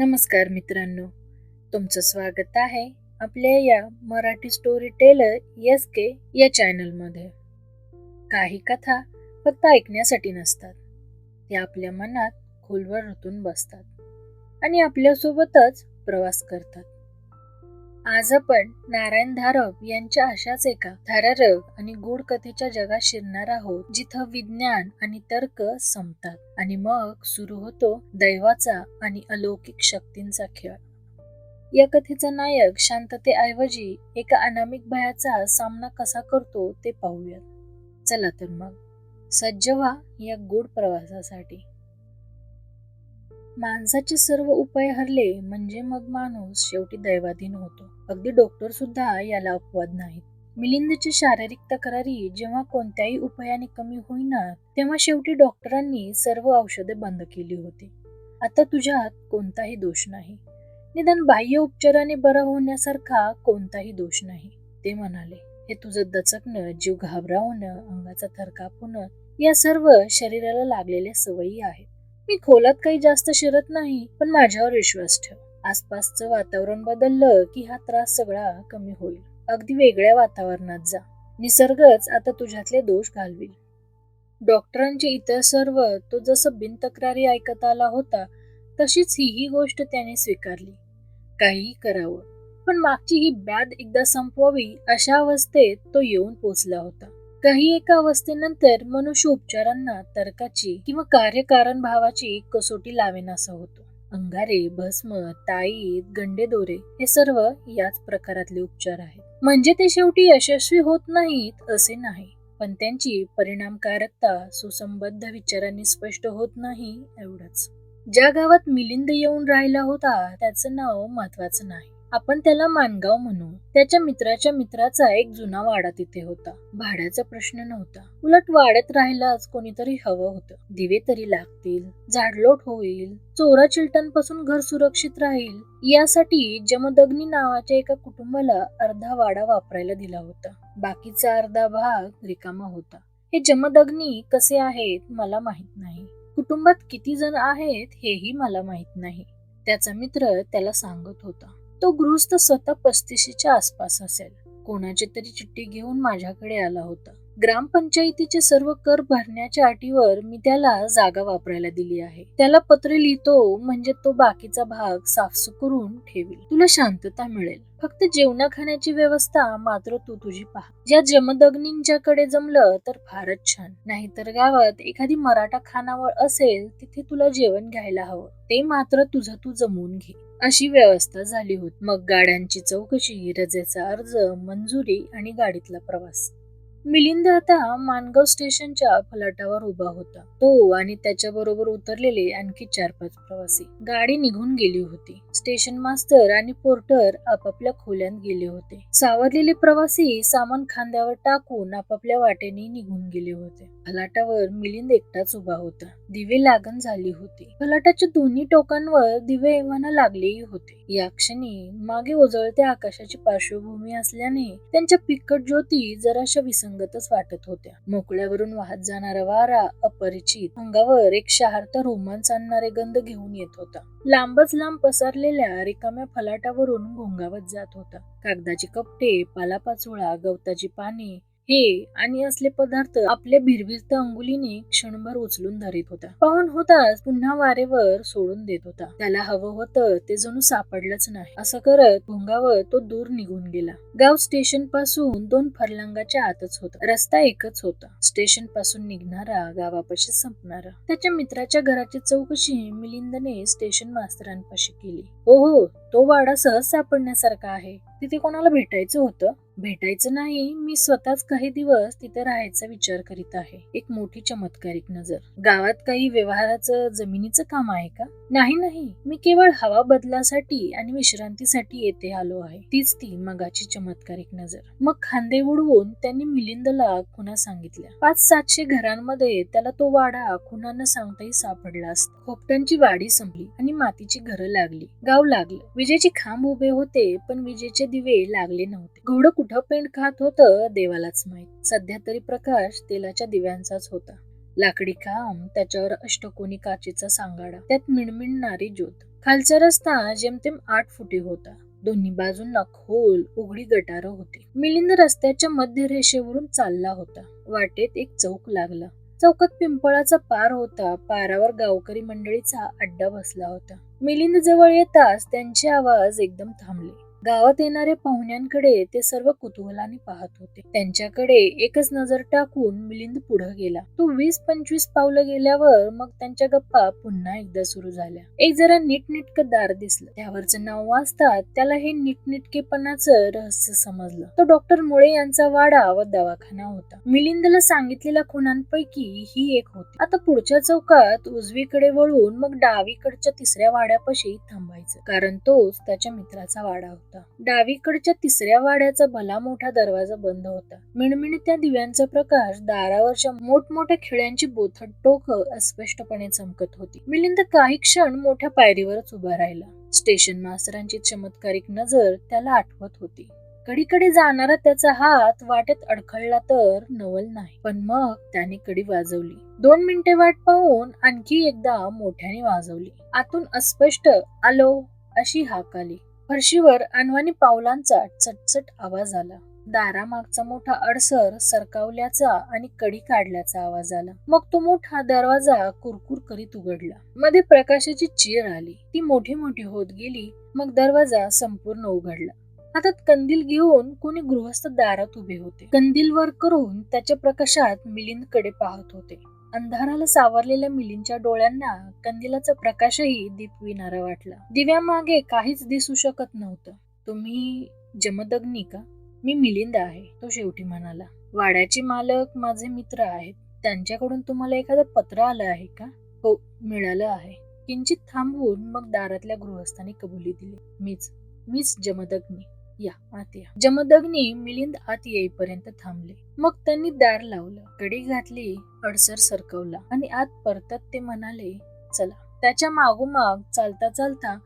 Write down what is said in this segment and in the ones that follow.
नमस्कार मित्रांनो तुमचं स्वागत आहे आपल्या या Marathi story teller S K या चॅनलमध्ये काही कथा फक्त ऐकण्यासाठी नसतात त्या आपल्या मनात खोलवर रुतून बसतात आणि आपल्यासोबतच प्रवास करतात. आज आपण नारायण धारप यांच्या अशाच एका थरारक आणि गूढ कथेच्या जगात शिरणार आहोत जिथं विज्ञान आणि तर्क संपतात आणि मग सुरू होतो दैवाचा आणि अलौकिक शक्तींचा खेळ. या कथेचा नायक शांततेऐवजी एका अनामिक भयाचा सामना कसा करतो ते पाहूयात. चला तर मग. सज्ज व्हा या गूढ प्रवासासाठी. माणसाचे सर्व उपाय हरले म्हणजे मग माणूस शेवटी दैवाधीन होतो. अगदी डॉक्टर सुद्धा याला अपवाद नाहीत. मिलिंदची शारीरिक तक्रारी जेव्हा कोणत्याही उपायाने कमी होईना तेव्हा शेवटी डॉक्टरांनी सर्व औषधे बंद केली होती. आता तुझ्यात कोणताही दोष नाही. निदान बाह्य उपचाराने बरा होण्यासारखा कोणताही दोष नाही ते म्हणाले. हे तुझं दचकणं जीव घाबरावणं अंगाचा थरकाप होणं या सर्व शरीराला लागलेल्या सवयी आहेत. मी खोलात काही जास्त शिरत नाही पण माझ्यावर विश्वास ठेव. आसपासचं वातावरण बदललं की हा त्रास सगळा कमी होईल. अगदी वेगळ्या वातावरणात जा. निसर्गच आता तुझ्यातले दोष घालवी डॉक्टरांचे इतर सर्व तो जसं बिनतक्रारी ऐकत आला होता तशीच हीही गोष्ट त्याने स्वीकारली. काहीही करावं. पण मागची ही बॅद एकदा संपवावी अशा अवस्थेत तो येऊन पोचला होता. काही एका अवस्थेनंतर मनुष्य उपचारांना तर्काची किंवा कार्यकारण भावाची कसोटी लावेनासा होतो. अंगारे भस्म ताईत गंडेदोरे हे सर्व याच प्रकारातले उपचार आहेत. म्हणजे ते शेवटी यशस्वी होत नाहीत असे नाही पण त्यांची परिणामकारकता सुसंबद्ध विचारांनी स्पष्ट होत नाही एवढंच. ज्या गावात मिलिंद येऊन राहिला होता त्याचं नाव महत्वाचं नाही. आपण त्याला मानगाव म्हणू. त्याच्या मित्राच्या मित्राचा एक जुना वाडा तिथे होता. भाड्याचा प्रश्न नव्हता. उलट वाड्यात राहायलाच कोणीतरी हवं होतं. दिवे तरी लागतील झाडलोट होईल चोरा चिलटांपासून घर सुरक्षित राहील. यासाठी जमदग्नी नावाच्या एका कुटुंबाला अर्धा वाडा वापरायला दिला होता. बाकीचा अर्धा भाग रिकामा होता. हे जमदग्नी कसे आहेत मला माहीत नाही. कुटुंबात किती जण आहेत हेही मला माहीत नाही. त्याचा मित्र त्याला सांगत होता. तो गृहस्थ स्वतः पस्तीशीच्या आसपास असेल. कोणाची तरी चिठ्ठी घेऊन माझ्याकडे आला होता. ग्रामपंचायतीचे सर्व कर भरण्याच्या अटीवर मी त्याला जागा वापरायला दिली आहे. त्याला पत्र लिहितो म्हणजे तो बाकीचा भाग साफसू करून ठेवील. तुला शांतता मिळेल. फक्त जेवणा खाण्याची व्यवस्था मात्र तू तुझी पहा. ज्या जमदग्नींच्याकडे जमलं तर फारच छान. नाहीतर गावात एखादी मराठा खानावळ असेल तिथे तुला जेवण घ्यायला हवं. ते मात्र तुझं तू जमवून घे. अशी व्यवस्था झाली होती. मग गाड्यांची चौकशी रजेचा अर्ज मंजुरी आणि गाडीतला प्रवास. मिलिंद आता मानगाव स्टेशनच्या फलाटावर उभा होता. तो आणि त्याच्या बरोबर उतरलेले आणखी चार पाच प्रवासी गाडी निघून गेली होती. स्टेशन मास्तर आणि पोर्टर आपापल्या खोल्यात गेले होते. सावरलेले प्रवासी सामान खांद्यावर टाकून आपापल्या वाटेने निघून गेले होते. फलाटावर मिलिंद एकटाच उभा होता. दिवे लागण झाली होती. फलाटाच्या दोन्ही टोकांवर दिवे एव्हाना लागलेही होते. या क्षणी मागे उजळत्या आकाशाची पार्श्वभूमी असल्याने त्यांच्या पिकट ज्योती जराशा संगतच वाटत होत्या. मोकळ्यावरून वाहत जाणारा वारा अपरिचित अंगावर एक शहारता रोमांच आणणारे गंध घेऊन येत होता. लांबच लांब पसरलेल्या रिकाम्या फलाटावरून घोंगावत जात होता. कागदाची कपटे पालापाचोळा गवताची पाने हे आणि असले पदार्थ आपल्या भिरभिरत्या अंगुलीने क्षणभर उचलून धरीत होता. पाहून होताच पुन्हा वारेवर सोडून देत होता. त्याला हवं होतं ते जणू सापडलंच नाही. असं करत भोंगावर तो दूर निघून गेला. गाव स्टेशनपासून दोन फरलांगाच्या आतच होता. रस्ता एकच होता. स्टेशनपासून निघणारा गावापाशी संपणारा. त्याच्या मित्राच्या घराची चौकशी मिलिंदने स्टेशन मास्तरांपाशी केली. हो हो तो वाडा सहज सापडण्यासारखा आहे. तिथे कोणाला भेटायचं होतं? भेटायचं नाही मी स्वतःच काही दिवस तिथे राहायचा विचार करीत आहे. एक मोठी चमत्कारिक नजर. गावात काही व्यवहाराचं जमिनीचं काम आहे का? नाही नाही. मी केवळ हवा बदलासाठी आणि विश्रांतीसाठी येथे आलो आहे. तीच ती मगाची चमत्कारिक नजर. मग खांदे उडवून त्यांनी मिलिंदला खुना सांगितल्या. पाच सातशे घरांमध्ये त्याला तो वाडा खुनानं सांगताही सापडला असता. खोपटांची वाडी संपली आणि मातीची घरं लागली. गाव लागलं. विजेचे खांब उभे होते पण विजेचे दिवे लागले नव्हते. घोडं कुठं पेंट खात होतं देवालाच माहीत. सध्या तरी प्रकाश तेलाच्या दिव्यांचाच होता. लाकडी खांब त्याच्यावर अष्टकोनी काचेचा सांगाडा त्यात मिणमिणणारी ज्योत. खालचा रस्ता जेमतेम आठ फुटी होता. दोन्ही बाजूंना खोल उघडी गटारं होती. मिलिंद रस्त्याच्या मध्य रेषेवरून चालला होता. वाटेत एक चौक लागला. चौकात पिंपळाचा पार होता. पारावर गावकरी मंडळीचा अड्डा बसला होता. मिलिंद जवळ येताच त्यांचे आवाज एकदम थांबले. गावात येणाऱ्या पाहुण्यांकडे ते सर्व कुतूहलाने पाहत होते. त्यांच्याकडे एकच नजर टाकून मिलिंद पुढे गेला. तो वीस पंचवीस पावलं गेल्यावर मग त्यांच्या गप्पा पुन्हा एकदा सुरू झाल्या. एक जरा नीटनेटक दार दिसलं. त्यावरचं नाव वाचतात त्याला हे नीटनेटकेपणाचं रहस्य समजलं. तो डॉक्टर मुळे यांचा वाडा व दवाखाना होता. मिलिंदला सांगितलेल्या खुणांपैकी ही एक होती. आता पुढच्या चौकात उजवीकडे वळून मग डावीकडच्या तिसऱ्या वाड्यापाशी थांबायचं. कारण तोच त्याच्या मित्राचा वाडा होता. डावीकडच्या तिसऱ्या वाड्याचा भला मोठा दरवाजा बंद होता. मिणमिणत्या दिव्यांचा प्रकाश दारावरच्या मोठमोठ्या खिळ्यांची बोथट टोक अस्पष्टपणे चमकत होती. मिलिंद काही क्षण मोठ्या पायरीवरच उभा राहिला. स्टेशन मास्तरांची चमत्कारिक नजर त्याला आठवत होती. कडीकडे जाणारा त्याचा हात वाटेत अडखळला तर नवल नाही. पण मग त्याने कडी वाजवली. दोन मिनिटे वाट पाहून आणखी एकदा मोठ्याने वाजवली. आतून अस्पष्ट आलो अशी हाक आली. फरशीवर अनवाणी पावलांचा चटचट आवाज आला. दारामागचा मोठा अडसर सरकावल्याचा आणि कडी काढल्याचा आवाज आला. मग तो मोठा दरवाजा कुरकुर करीत उघडला. मध्ये प्रकाशाची चीर आली. ती मोठी मोठी होत गेली. मग दरवाजा संपूर्ण उघडला. हातात कंदील घेऊन कोणी गृहस्थ दारात उभे होते. कंदील वर करून त्याच्या प्रकाशात मिलिंदकडे पाहत होते. अंधाराला सावरलेल्या मिलींच्या डोळ्यांना कंदिलाचा प्रकाशही दीपविणारा वाटला. दिव्यामागे काहीच दिसू शकत नव्हतं. तुम्ही जमदग्नी का? मी मिलिंद आहे तो शेवटी म्हणाला. वाड्याचे मालक माझे मित्र आहेत. त्यांच्याकडून तुम्हाला एखादं पत्र आलं आहे का? हो मिळालं आहे. किंचित थांबवून मग दारातल्या गृहस्थांनी कबुली दिली. मीच मीच जमदग्नी. या आत या. जमदग्नी मिलिंद आत येईपर्यंत थांबले. मग त्यांनी दार लावलं कडी घातली अडसर सरकवला आणि आत परतत ते म्हणाले चला. त्याच्या मागोमाग चालता चालता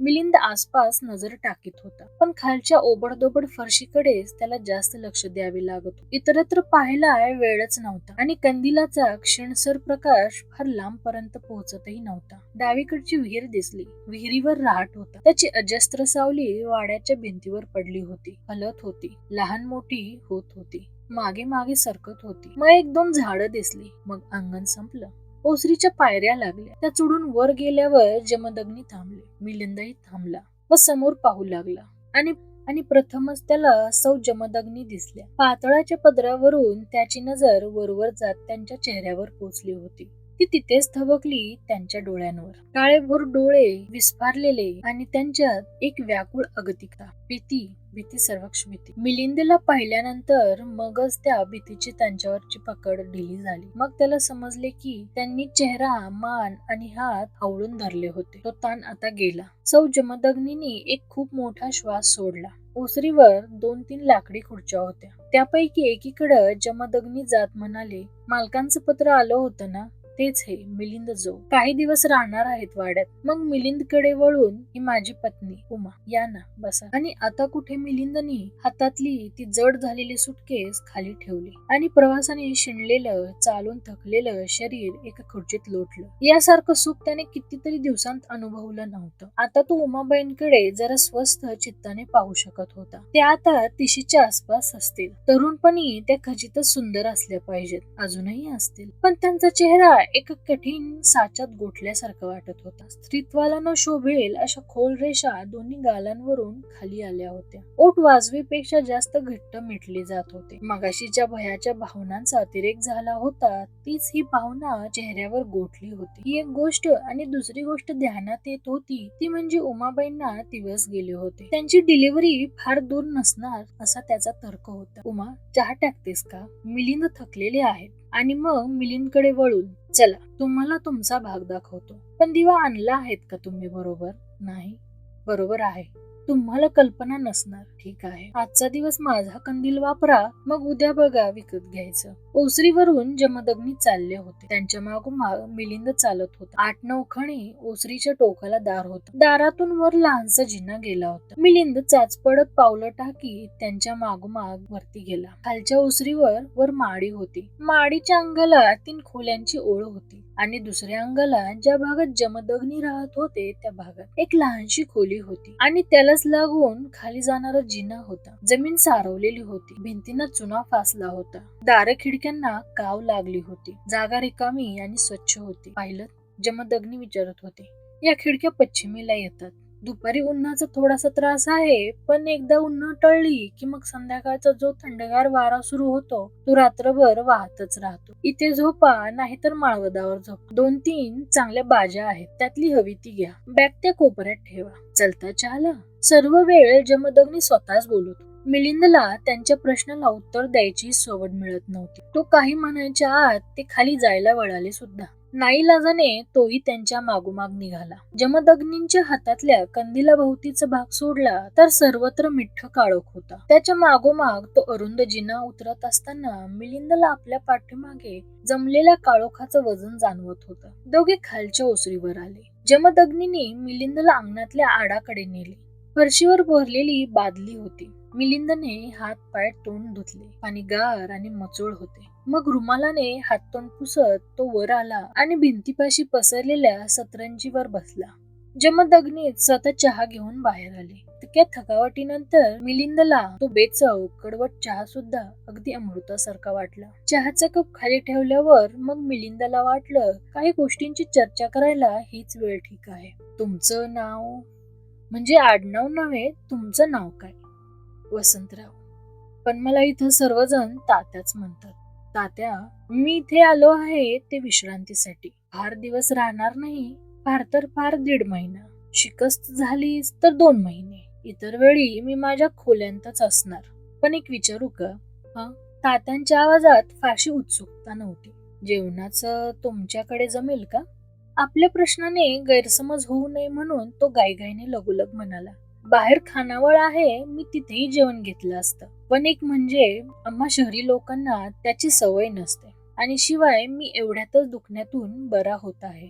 मिलिंद आसपास नजर टाकीत होता. पण खालच्या ओबडदोबड फरशीकडेच त्याला जास्त लक्ष द्यावे लागत इतरत्र पाहायला वेळच नव्हता आणि कंदिलाचा क्षणसर प्रकाश फार लांबपर्यंत पोहोचतही नव्हता. डावीकडची विहीर दिसली. विहिरीवर राहट होता. त्याची अजस्त्र सावली वाड्याच्या भिंतीवर पडली होती. हलत होती. लहान मोठी होत होती. मागे मागे सरकत होती. मग एक दोन झाडं दिसली. मग अंगण संपलं. ओसरीच्या पायऱ्या लागल्या. त्या चढून वर गेल्यावर जमदग्नी थांबले. मिलिंदही थांबला व समोर पाहू लागला. आणि आणि प्रथमच त्याला सौ जमदग्नी दिसल्या. पातळाच्या पदरावरून त्याची नजर वरवर जात त्यांच्या चेहऱ्यावर पोचली होती. ती तिथेच थबकली त्यांच्या डोळ्यांवर. काळेभोर डोळे विस्फारलेले आणि त्यांच्यात एक व्याकुळ अगतिकता. भीती भीती सर्वक्ष भीती मिलिंदला पाहिल्यानंतर मगच त्या भीतीची त्यांच्यावरची पकड ढिली झाली. मग त्याला समजले की त्यांनी चेहरा मान आणि हात आवळून धरले होते. तो ताण आता गेला. सौ जमदग्नीनी एक खूप मोठा श्वास सोडला. ओसरीवर दोन तीन लाकडी खुर्च्या होत्या. त्यापैकी एकीकडं जमदग्नी जात म्हणाले मालकांचं पत्र आलं होतं ना? तेच हे मिलिंद जो. काही दिवस राहणार आहेत वाड्यात. मग मिलिंदकडे वळून ही माझी पत्नी उमा या ना बसा. आणि आता कुठे मिलिंदनी हातातली ती जड झालेली सुटकेस खाली ठेवली. आणि प्रवासाने शिणलेलं चालून थकलेलं शरीर एका खुर्चीत लोटलं. यासारखं सुख त्याने कितीतरी दिवसांत अनुभवलं नव्हतं. आता तो उमाबाईंकडे जरा स्वस्थ चित्ताने पाहू शकत होता. ते आता तिशीच्या आसपास असतील. तरुणपणी त्या खचितच सुंदर असल्या पाहिजेत. अजूनही असतील. पण त्यांचा चेहरा एक कठीण साच्यात गोठल्यासारखं वाटत होता. स्त्रीत्वाला न शोभेल अशा खोल रेषा दोन्ही गालांवरून खाली आल्या होत्या. ओट वाजवीपेक्षा जास्त घट्ट मिटले जात होते. मगाशीच्या भयाच्या भावनांचा अतिरेक झाला होता तीच ही भावना चेहऱ्यावर गोठली होती. ही एक गोष्ट आणि दुसरी गोष्ट ध्यानात येत होती ती म्हणजे उमाबाईंना दिवस गेले होते. त्यांची डिलिव्हरी फार दूर नसणार असा त्याचा तर्क होता. उमा चहा टाकतेस का? मिलिंद थकलेले आहेत. आणि मग मिलिंदकडे वळून चला तुम्हाला तुमचा भाग दाखवतो. पण दिवा आणला आहेत का तुम्ही बरोबर? नाही. बरोबर आहे. तुम्हाला कल्पना नसणार. ठीक आहे. आजचा दिवस माझा कंदील वापरा मग उद्या बघा विकत घ्यायचं. ओसरीवरून जमदग्नी चालले होते. त्यांच्या मागोमाग मिलिंद चालत होता. आठ नऊ खणी ओसरीच्या टोकाला दार होत. दारातून वर लहानसा जिना गेला होता. मिलिंद चाच पडत पावलं टाकी त्यांच्या मागोमाग वरती गेला. खालच्या ओसरीवर वर माडी होती. माडीच्या अंगाला तीन खोल्यांची ओळ होती. आणि दुसऱ्या अंगाला ज्या भागात जमदग्नी राहत होते त्या भागात एक लहानशी खोली होती. आणि त्यालाच लागून खाली जाणारा जिना होता. जमीन सारवलेली होती. भिंतींना चुना फासला होता. दार खिडक्यांना काव लागली होती. जागा रिकामी आणि स्वच्छ होती. पाहिलं जमदग्नी विचारत होते. या खिडक्या पश्चिमेला येतात. दुपारी उन्हाचा थोडासा त्रास आहे पण एकदा उन्हा टळली की मग संध्याकाळचा जो थंडगार वारा सुरू होतो तो रात्रभर वाहतच राहतो. इथे झोपा नाहीतर माळवदावर झोपा. दोन तीन चांगल्या बाज्या आहेत त्यातली हवी ती घ्या. बॅग त्या कोपऱ्यात ठेवा. चलता चहाला. सर्व वेळ जमदग्नी स्वतःच बोलत मिलिंदला त्यांच्या प्रश्नाला उत्तर द्यायची सवड मिळत नव्हती. तो काही म्हणायच्या आत ते खाली जायला वळाले सुद्धा. नाईलाजाने तोही त्यांच्या मागोमाग निघाला. जमदग्नींच्या हातातल्या कंदिला भोवतीचा भाग सोडला तर सर्वत्र मिठ्ठ काळोख होता. त्याच्या मागोमाग तो अरुंद जिना उतरत असताना मिलिंदला आपल्या पाठीमागे जमलेल्या काळोखाचं वजन जाणवत होतं. दोघे खालच्या ओसरीवर आले. जमदग्नीने मिलिंदला अंगणातल्या आडाकडे नेले. फरशीवर भरलेली बादली होती. मिलिंदने हात पाय तोंड धुतले. पाणी गार आणि मचोळ होते. मग रुमालाने हात तोंड पुसत तो वर आला आणि भिंतीपाशी पसरलेल्या सतरंजीवर बसला. जमदग्नीत सतत चहा घेऊन बाहेर आले. तितक्या थकावटीनंतर मिलिंदला तो बेचव कडवट चहा सुद्धा अगदी अमृतासारखा वाटला. चहाचा कप खाली ठेवल्यावर मग मिलिंदला वाटलं काही गोष्टींची चर्चा करायला हीच वेळ ठीक आहे. तुमचं नाव म्हणजे आडनाव नव्हे तुमचं नाव काय? वसंतराव. पण मला इथं सर्वजण तात्याच म्हणतात. तात्या मी इथे आलो आहे ते विश्रांतीसाठी. फार दिवस राहणार नाही फार तर फार दीड महिना. शिकस्त झालीच तर दोन महिने. इतर वेळी मी माझ्या खोल्यांतच असणार. पण एक विचारू का? हा? तात्यांच्या आवाजात फारशी उत्सुकता नव्हती. जेवणाचं तुमच्याकडे जमेल का? आपल्या प्रश्नाने गैरसमज होऊ नये म्हणून तो गायगायने लगोलग म्हणाला बाहेर खानावळ आहे मी तिथेही जेवण घेतलं असतं. पण एक म्हणजे आम्हा शहरी लोकांना त्याची सवय नसते. आणि शिवाय मी एवढ्यातच दुखण्यातून बरा होत आहे.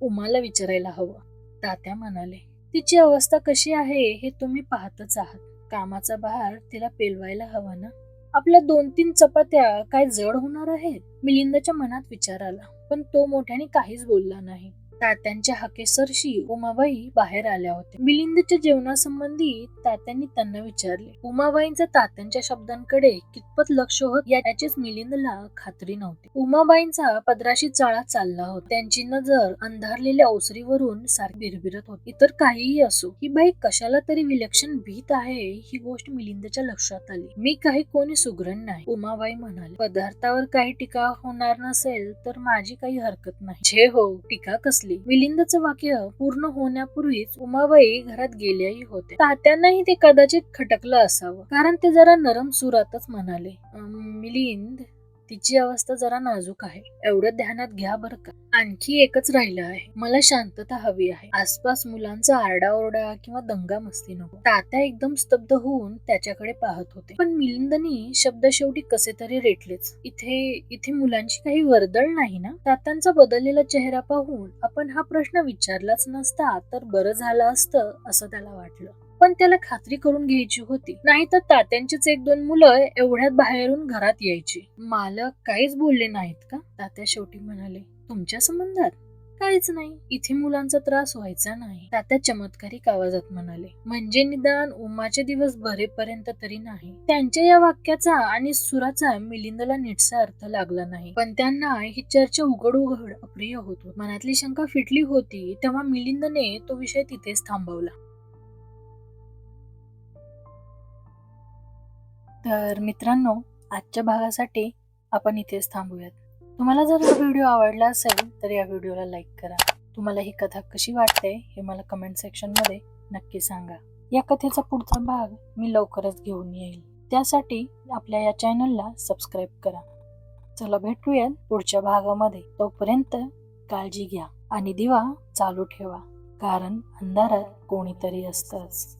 उमाला विचारायला हवं. तात्या म्हणाले तिची अवस्था कशी आहे हे तुम्ही पाहतच आहात. कामाचा भार तिला पेलवायला हवा ना? आपल्या दोन तीन चपात्या काय जड होणार आहेत? मिलिंदच्या मनात विचार आला. पण तो मोठ्याने काहीच बोलला नाही. तात्यांच्या हाकेसरशी उमाबाई बाहेर आल्या होत्या. मिलिंदच्या जेवणासंबंधी तात्यांनी त्यांना विचारले उमाबाईंचं तात्यांच्या शब्दांकडे कितपत लक्ष होत याचीच मिलिंदला खात्री नव्हती. उमाबाईंचा पदराशी चाळा चालला होता. त्यांची नजर अंधारलेल्या ओसरीवरून सारखी बिरबिरत होती. इतर काहीही असो ही बाई कशाला तरी विलक्षण भीत आहे ही गोष्ट मिलिंदच्या लक्षात आली. मी काही कोणी सुग्रण नाही उमाबाई म्हणाले. पदार्थावर काही टीका होणार नसेल तर माझी काही हरकत नाही. छे हो टीका कसली? मिलिंदचं वाक्य पूर्ण होण्यापूर्वीच उमाबाई घरात गेल्याही होते. तात्यांनाही ते कदाचित खटकलं असावं. कारण ते जरा नरम सुरातच म्हणाले. मिलिंद तिची अवस्था जरा नाजूक आहे. एवढं ध्यानात घ्या बरं का. आणखी एकच राहिलं आहे. मला शांतता हवी आहे. आसपास मुलांचा आरडाओरडा किंवा दंगा मस्ती नको. तात्या एकदम स्तब्ध होऊन त्याच्याकडे पाहत होते. पण मिलिंदनी शब्द शेवटी कसे तरी रेटलेच. इथे इथे मुलांची काही वर्दळ नाही ना? तात्यांचा बदललेला चेहरा पाहून आपण हा प्रश्न विचारलाच नसता तर बरं झालं असतं असं त्याला वाटलं. पण त्याला खात्री करून घ्यायची होती. नाहीतर तात्यांचीच एक दोन मुलं एवढ्यात बाहेरून घरात यायची. मालक काहीच बोलले नाहीत का? तात्या शेवटी म्हणाले तुमच्या संबंधात? काहीच नाही. इथे मुलांचा त्रास व्हायचा नाही. तात्या चमत्कारिक आवाजात म्हणाले म्हणजे निदान उमाचे दिवस भरेपर्यंत तरी नाही. त्यांच्या या वाक्याचा आणि सुराचा मिलिंदला नीटसा अर्थ लागला नाही. पण त्यांना ही चर्चा उघड उघड अप्रिय होतो मनातली शंका फिटली होती तेव्हा मिलिंदने तो विषय तिथेच थांबवला. तर मित्रांनो आजच्या भागासाठी आपण इथेच थांबूयात. तुम्हाला जर हा व्हिडिओ आवडला असेल तर या व्हिडिओला लाईक करा. तुम्हाला ही कथा कशी वाटते हे मला कमेंट सेक्शनमध्ये नक्की सांगा. या कथेचा पुढचा भाग मी लवकरच घेऊन येईल. त्यासाठी आपल्या या चॅनलला सबस्क्राईब करा. चला भेटूयात पुढच्या भागामध्ये. तोपर्यंत काळजी घ्या आणि दिवा चालू ठेवा कारण अंधारात कोणीतरी असतंच.